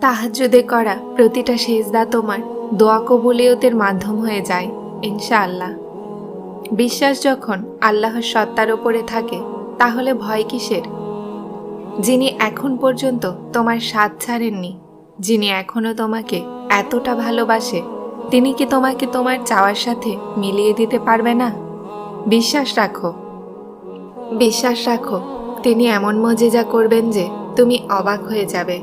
তাহাজ্জুদে করা প্রতিটা সেজদা তোমার দোয়া কবুলিয়তের মাধ্যম হয়ে যায়, ইনশাআল্লাহ। বিশ্বাস যখন আল্লাহর সত্তার ওপরে থাকে, তাহলে ভয় কিসের? যিনি এখন পর্যন্ত তোমার স্বাদ ছাড়েননি, যিনি এখনও তোমাকে এতটা ভালোবাসে, তিনি কি তোমাকে তোমার চাওয়ার সাথে মিলিয়ে দিতে পারবে না? বিশ্বাস রাখো। বিশ্বাস রাখো, তিনি এমন মজেজা করবেন যে তুমি অবাক হয়ে যাবে।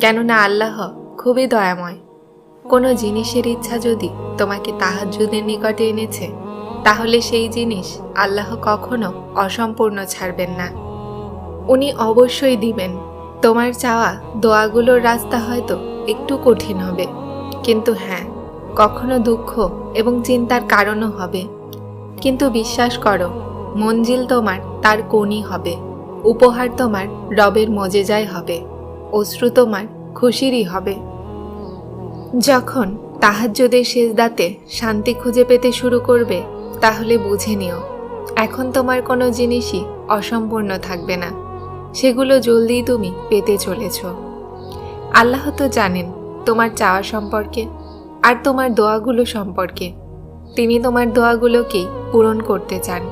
কেননা আল্লাহ খুবই দয়াময়। কোনো জিনিসের ইচ্ছা যদি তোমাকে তাহাজ্জুদের নিকটে এনেছে, তাহলে সেই জিনিস আল্লাহ কখনো অসম্পূর্ণ ছাড়বেন না। উনি অবশ্যই দিবেন। তোমার চাওয়া দোয়াগুলোর রাস্তা হয়তো একটু কঠিন হবে। কিন্তু হ্যাঁ কখনো দুঃখ এবং চিন্তার কারণও হবে। কিন্তু বিশ্বাস করো, মঞ্জিল তোমার তার কোণই হবে। উপহার তোমার রবের মজেজায় হবে। অশ্রু তোমার খুশিরই হবে। যখন তাহাজ্জুদের সেজদাতে শান্তি খুঁজে পেতে শুরু করবে, তাহলে বুঝে নিও, এখন তোমার কোনো জিনিসই অসম্পূর্ণ থাকবে না। সেগুলো জলদিই তুমি পেতে চলেছ। আল্লাহ তো জানেন তোমার চাওয়া সম্পর্কে আর তোমার দোয়াগুলো সম্পর্কে। তিনি তোমার দোয়াগুলোকেই পূরণ করতে চান।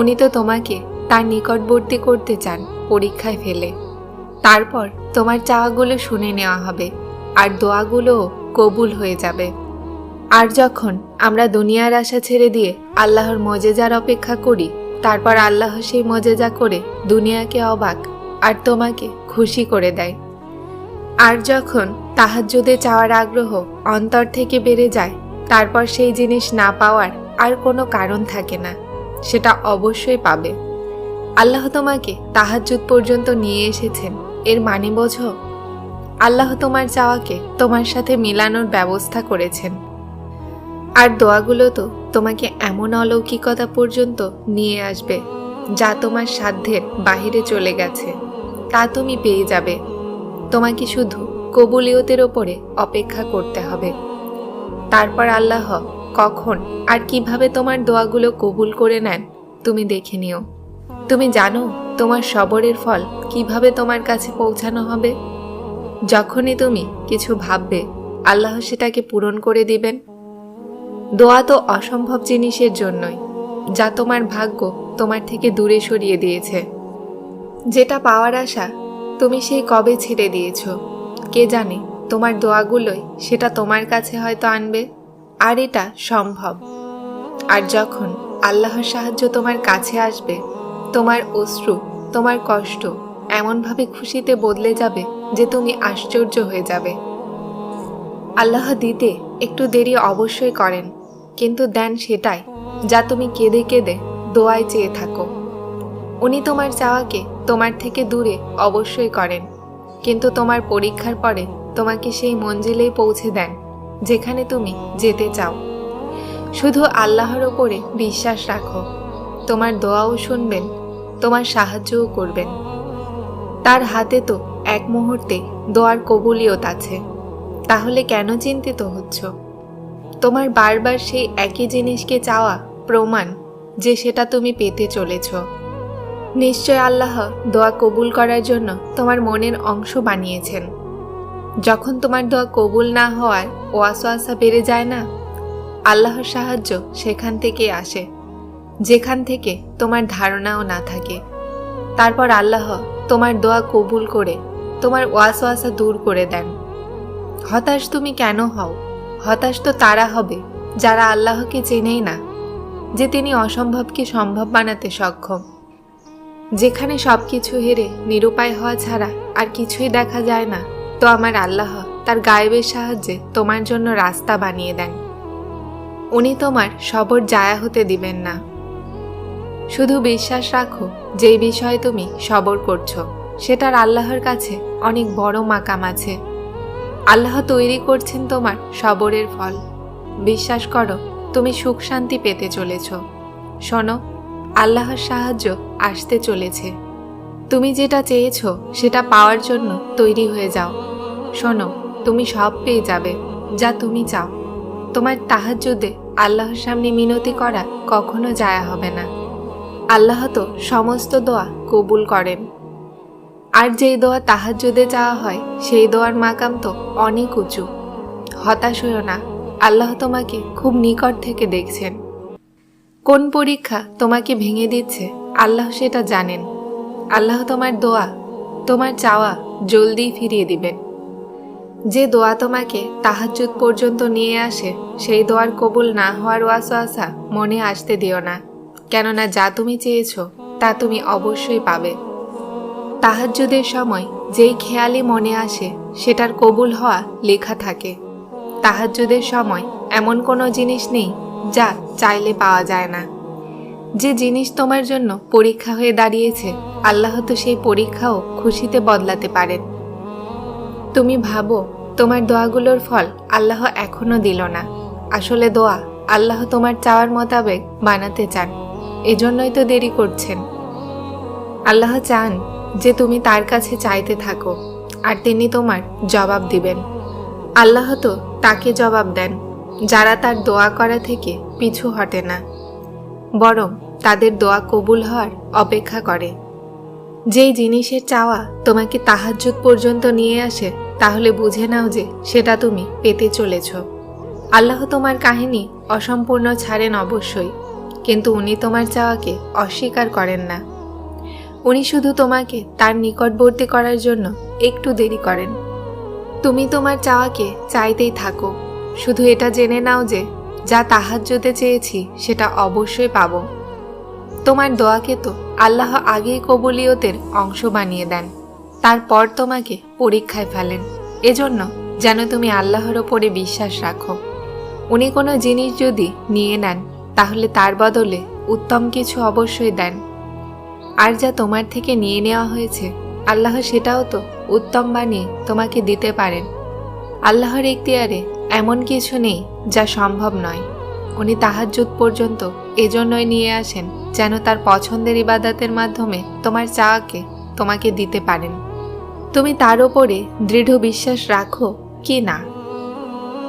উনি তো তোমাকে তার নিকটবর্তী করতে চান পরীক্ষায় ফেলে। তারপর তোমার চাওয়াগুলো শুনে নেওয়া হবে, আর দোয়াগুলোও কবুল হয়ে যাবে। আর যখন আমরা দুনিয়ার আশা ছেড়ে দিয়ে আল্লাহর মজেজার অপেক্ষা করি, তারপর আল্লাহ সেই মজেজা করে দুনিয়াকে অবাক আর তোমাকে খুশি করে দেয়। আর যখন তাহাজ্জুদে চাওয়ার আগ্রহ অন্তর থেকে বেড়ে যায়, তারপর সেই জিনিস না পাওয়ার আর কোনো কারণ থাকে না, সেটা অবশ্যই পাবে। আল্লাহ তোমাকে তাহাজ্জুদ পর্যন্ত নিয়ে এসেছেন। এর মানে বোঝো? আল্লাহ তোমার চাওয়াকে তোমার সাথে মিলানোর ব্যবস্থা করেছেন। আর দোয়াগুলো তো তোমাকে এমন অলৌকিকতা পর্যন্ত নিয়ে আসবে, যা তোমার সাধ্যের বাহিরে চলে গেছে। তা তুমি পেয়ে যাবে। তোমাকে শুধু কবুলিয়তের ওপরে অপেক্ষা করতে হবে। তারপর আল্লাহ কখন আর কীভাবে তোমার দোয়াগুলো কবুল করে নেন, তুমি দেখে নিও। তুমি জানো তোমার সবরের ফল কীভাবে তোমার কাছে পৌঁছানো হবে? যখনই তুমি কিছু ভাববে, আল্লাহ সেটাকে পূরণ করে দিবেন। দোয়া তো অসম্ভব জিনিসের জন্যই, যা তোমার ভাগ্য তোমার থেকে দূরে সরিয়ে দিয়েছে। যেটা পাওয়ার আশা তুমি সেই কবে ছেড়ে দিয়েছ? কে জানে তোমার দোয়াগুলোই সেটা তোমার কাছে হয়তো আনবে? আর এটা সম্ভব। আর যখন আল্লাহর সাহায্য তোমার কাছে আসবে তোমার অশ্রু, তোমার কষ্ট এমনভাবে খুশিতে বদলে যাবে যে তুমি আশ্চর্য হয়ে যাবে। আল্লাহ দিতে একটু দেরি অবশ্যই করেন, কিন্তু দেন সেটাই, যা তুমি কেঁদে কেঁদে দোয়ায় চেয়ে থাকো। উনি তোমার চাওয়াকে তোমার থেকে দূরে অবশ্যই করেন, কিন্তু তোমার পরীক্ষার পরে তোমাকে সেই মঞ্জিলেই পৌঁছে দেন, যেখানে তুমি যেতে চাও। শুধু আল্লাহর ওপরে বিশ্বাস রাখো। তোমার দোয়াও শুনবেন, তোমার সাহায্যও করবেন। তার হাতে তো এক মুহূর্তে দোয়ার কবুলিয়ত আছে, তাহলে কেন চিন্তিত হচ্ছ? তোমার বারবার সেই একই জিনিসকে চাওয়া প্রমাণ যে সেটা তুমি পেতে চলেছ। নিশ্চয় আল্লাহ দোয়া কবুল করার জন্য তোমার মনের অংশ বানিয়েছেন। যখন তোমার দোয়া কবুল না হওয়ায় ওয়াসওয়াসা বেড়ে যায় না? আল্লাহর সাহায্য সেখান থেকে আসে। যেখান থেকে তোমার ধারণাও না থাকে। তারপর আল্লাহ তোমার দোয়া কবুল করে তোমার ওয়াসওয়াসা দূর করে দেন। হতাশ তুমি কেন হও? হতাশ তো তারা হবে, যারা আল্লাহকে চেনেই না, যে তিনি অসম্ভবকে সম্ভব বানাতে সক্ষম। যেখানে সব কিছু হেরে নিরুপায় হওয়া ছাড়া আর কিছুই দেখা যায় না, তো আমার আল্লাহ তার গায়েবের সাহায্যে তোমার জন্য রাস্তা বানিয়ে দেন। উনি তোমার সবর জায়া হতে দিবেন না। শুধু বিশ্বাস রাখো যেই বিষয়ে তুমি সবর করছ, সেটার আল্লাহর কাছে অনেক বড় মাকাম আছে। আল্লাহ তৈরি করছেন তোমার সবরের ফল। বিশ্বাস করো, তুমি সুখ শান্তি পেতে চলেছ। শোনো, আল্লাহর সাহায্য আসতে চলেছে। তুমি যেটা চেয়েছ, সেটা পাওয়ার জন্য তৈরি হয়ে যাও। শোনো, তুমি সব পেয়ে যাবে, যা তুমি চাও। তোমার তাহাজ্জুদে আল্লাহর সামনে মিনতি করা কখনো জায়া হবে না। আল্লাহ তো সমস্ত দোয়া কবুল করেন। আর যেই দোয়া তাহাজ্জুদে চাওয়া হয়, সেই দোয়ার মাকাম তো অনেক উঁচু। হতাশ হইও না, আল্লাহ তোমাকে খুব নিকট থেকে দেখছেন। কোন পরীক্ষা তোমাকে ভেঙে দিচ্ছে, আল্লাহ সেটা জানেন। আল্লাহ তোমার দোয়া, তোমার চাওয়া জলদি ফিরিয়ে দিবেন। যে দোয়া তোমাকে তাহাজ্জুদ পর্যন্ত নিয়ে আসে, সেই দোয়ার কবুল না হওয়ার ওয়াসওয়াসা মনে আসতে দিও না। কেননা যা তুমি চেয়েছ, তা তুমি অবশ্যই পাবে। তাহাজ্জুদের সময় যেই খেয়ালি মনে আসে, সেটার কবুল হওয়া লেখা থাকে। তাহাজ্জুদের সময় এমন কোনো জিনিস নেই, যা চাইলে পাওয়া যায় না। যে জিনিস তোমার জন্য পরীক্ষা হয়ে দাঁড়িয়েছে, আল্লাহ তো সেই পরীক্ষাও খুশিতে বদলাতে পারেন। তুমি ভাবো, তোমার দোয়াগুলোর ফল আল্লাহ এখনও দিল না। আসলে দোয়া আল্লাহ তোমার চাওয়ার মোতাবেক বানাতে চান। এজন্যই তো দেরি করছেন। আল্লাহ চান যে তুমি তার কাছে চাইতে থাকো, আর তিনি তোমার জবাব দিবেন। আল্লাহ তো তাকে জবাব দেন, যারা তার দোয়া করা থেকে পিছু হটে না, বরং তাদের দোয়া কবুল হওয়ার অপেক্ষা করে। যেই জিনিসের চাওয়া তোমাকে তাহাজ্জুদ পর্যন্ত নিয়ে আসে, তাহলে বুঝে নাও যে সেটা তুমি পেতে চলেছ। আল্লাহ তোমার কাহিনী অসম্পূর্ণ ছাড়েন অবশ্যই। কিন্তু উনি তোমার চাওয়াকে অস্বীকার করেন না। উনি শুধু তোমাকে তার নিকটবর্তী করার জন্য একটু দেরি করেন। তুমি তোমার চাওয়াকে চাইতেই থাকো। শুধু এটা জেনে নাও যে, যা তাহাজ্জুদে চেয়েছি সেটা অবশ্যই পাবো। তোমার দোয়াকে তো আল্লাহ আগেই কবুলিয়তের অংশ বানিয়ে দেন। তারপর তোমাকে পরীক্ষায় ফেলেন। এজন্য যেন তুমি আল্লাহর ওপরে বিশ্বাস রাখো। উনি কোনো জিনিস যদি নিয়ে নেন তাহলে তার বদলে উত্তম কিছু অবশ্যই দেন। আর যা তোমার থেকে নিয়ে নেওয়া হয়েছে, আল্লাহ সেটাও তো উত্তম বানিয়ে তোমাকে দিতে পারেন। আল্লাহর এখতিয়ারে এমন কিছু নেই যা সম্ভব নয়। উনি তাহাজ্জুদ পর্যন্ত এজন্যই নিয়ে আসেন যেন তার পছন্দের ইবাদতের মাধ্যমে তোমার চাওয়াকে তোমাকে দিতে পারেন। তুমি তার ওপরে দৃঢ় বিশ্বাস রাখো কি না?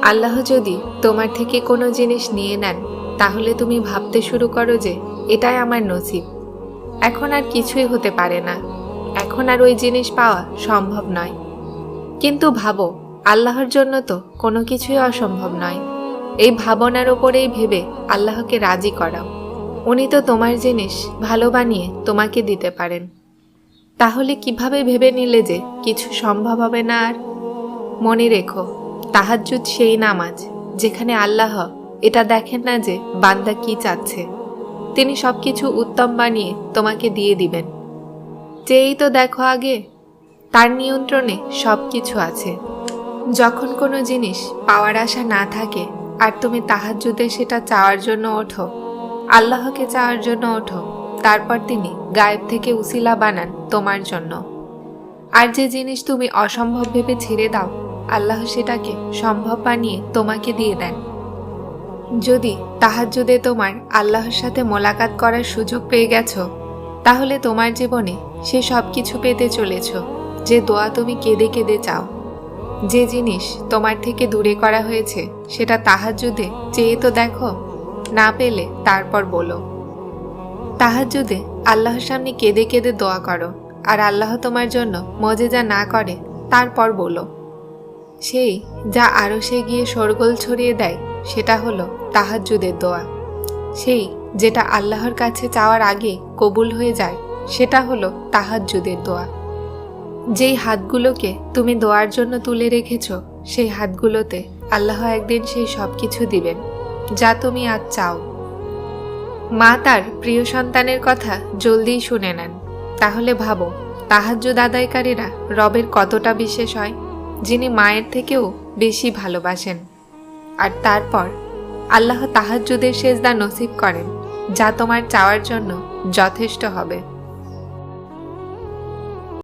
আল্লাহ যদি তোমার থেকে কোনো জিনিস নিয়ে নেন তাহলে তুমি ভাবতে শুরু করো যে এটাই আমার নসিব এখন আর কিছুই হতে পারে না। এখন আর ওই জিনিস পাওয়া সম্ভব নয়। কিন্তু ভাবো, আল্লাহর জন্য তো কোনো কিছুই অসম্ভব নয়। এই ভাবনার ওপরেই ভেবে আল্লাহকে রাজি করাও। উনি তো তোমার জিনিস ভালো বানিয়ে তোমাকে দিতে পারেন। তাহলে কীভাবে ভেবে নিলে যে কিছু সম্ভব হবে না আর? মনে রেখো, তাহাজ্জুদ সেই নামাজ যেখানে আল্লাহ এটা দেখেন না যে বান্দা কি চাচ্ছে। তিনি সবকিছু উত্তম বানিয়ে তোমাকে দিয়ে দিবেন। চেয়েই তো দেখো আগে, তার নিয়ন্ত্রণে সব কিছু আছে। যখন কোনো জিনিস পাওয়ার আশা না থাকে, আর তুমি তাহাজ্জুদে সেটা চাওয়ার জন্য ওঠো, আল্লাহকে চাওয়ার জন্য ওঠো, তারপর তিনি গায়েব থেকে উসিলা বানান তোমার জন্য। আর যে জিনিস তুমি অসম্ভব ভেবে ছেড়ে দাও, আল্লাহ সেটাকে সম্ভব বানিয়ে তোমাকে দিয়ে দেন। যদি তাহাজ্জুদে তোমার আল্লাহর সাথে মোলাকাত করার সুযোগ পেয়ে গেছো, তাহলে তোমার জীবনে সে সব কিছু পেতে চলেছ, যে দোয়া তুমি কেঁদে কেঁদে চাও। যে জিনিস তোমার থেকে দূরে করা হয়েছে, সেটা তাহাজ্জুদে চেয়ে তো দেখো, না পেলে তারপর বলো। তাহাজ্জুদে আল্লাহর সামনে কেঁদে কেঁদে দোয়া করো, আর আল্লাহ তোমার জন্য মজেজা না করে, তারপর বলো। সেই, যা আরও সে গিয়ে সরগোল ছড়িয়ে দেয়, সেটা হলো তাহাজ্জুদের দোয়া। সেই, যেটা আল্লাহর কাছে চাওয়ার আগে কবুল হয়ে যায়, সেটা হলো তাহাজ্জুদের দোয়া। যেই হাতগুলোকে তুমি দোয়ার জন্য তুলে রেখেছ, সেই হাতগুলোতে আল্লাহ একদিন সেই সব কিছু দিবেন, যা তুমি আজ চাও। মা তার প্রিয় সন্তানের কথা জলদিই শুনে নেন। তাহলে ভাবো, তাহাজ্জুদ আদায়কারীরা রবের কতটা বিশেষ হয়? যিনি মায়ের থেকেও বেশি ভালোবাসেন। আর তারপর আল্লাহ তাহাজ্জুদের সেজদা নসিব করেন, যা তোমার চাওয়ার জন্য যথেষ্ট হবে।